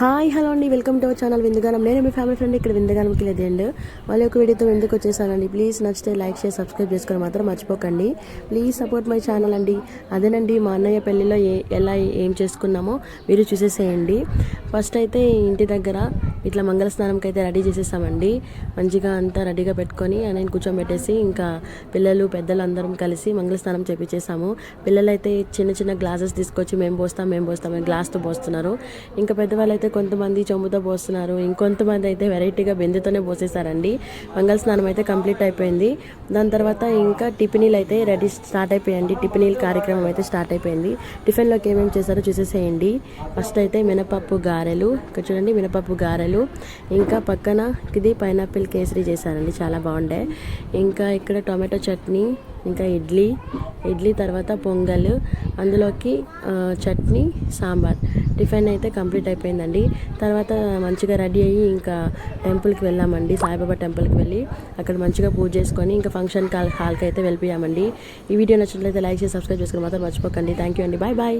Hi hello అండి. Welcome to our channel Vindugaanam. నేను మీ ఫ్యామిలీ ఫ్రెండ్ ఇక్కడ విందుగానంకి లేదు అండ్ వాళ్ళ యొక్క వీడియోతో ఎందుకు వచ్చేసానండి? ప్లీజ్ నచ్చితే లైక్ చేసి సబ్స్క్రైబ్ చేసుకొని మాత్రం మర్చిపోకండి. ప్లీజ్ సపోర్ట్ మై ఛానల్ అండి. అదేనండి మా అన్నయ్య పెళ్ళిలో ఏ ఎలా ఏం చేసుకున్నామో మీరు చూసేసేయండి. ఫస్ట్ అయితే ఇంటి దగ్గర ఇట్లా మంగళ స్నానంకి అయితే రెడీ చేసేసామండి మంచిగా అంతా రెడీగా పెట్టుకొని నేను కూర్చోబెట్టేసి ఇంకా పిల్లలు పెద్దలు అందరం కలిసి మంగళ స్నానం చేపించేసాము పిల్లలు అయితే చిన్న చిన్న గ్లాసెస్ తీసుకొచ్చి మేము పోస్తాం మేము పోస్తాం అని గ్లాస్తో పోస్తున్నారు. ఇంకా పెద్దవాళ్ళు అయితే కొంతమంది చెంబుతో పోస్తున్నారు. ఇంకొంతమంది అయితే వెరైటీగా బిందెతోనే పోసేసారండి. మంగళ స్నానం అయితే కంప్లీట్ అయిపోయింది. దాని తర్వాత ఇంకా టిఫినీలు అయితే రెడీ స్టార్ట్ అయిపోయాయండి టిఫినీల కార్యక్రమం అయితే స్టార్ట్ అయిపోయింది. టిఫిన్లోకి ఏమేమి చేశారో చూసేసేయండి. ఫస్ట్ అయితే మినపప్పు గారెలు. ఇక్కడ చూడండి మినపప్పు గారెలు. ఇంకా పక్కన ఇది పైనాపిల్ కేసరి చేశారండి చాలా బాగుండే. ఇంకా ఇక్కడ టొమాటో చట్నీ ఇంకా ఇడ్లీ ఇడ్లీ తర్వాత పొంగల్ అందులోకి చట్నీ సాంబార్. టిఫిన్ అయితే కంప్లీట్ అయిపోయిందండి. తర్వాత మంచిగా రెడీ అయ్యి ఇంకా టెంపుల్కి వెళ్ళామండి సాయిబాబా టెంపుల్కి వెళ్ళి అక్కడ మంచిగా పూజ చేసుకొని ఇంకా ఫంక్షన్ హాల్కి అయితే వెళ్ళిపోయామండి. ఈ వీడియో నచ్చినట్లయితే లైక్ చేసి సబ్స్క్రైబ్ చేసుకుని మాత్రం మర్చిపోకండి. థ్యాంక్ యూ అండి. Bye bye.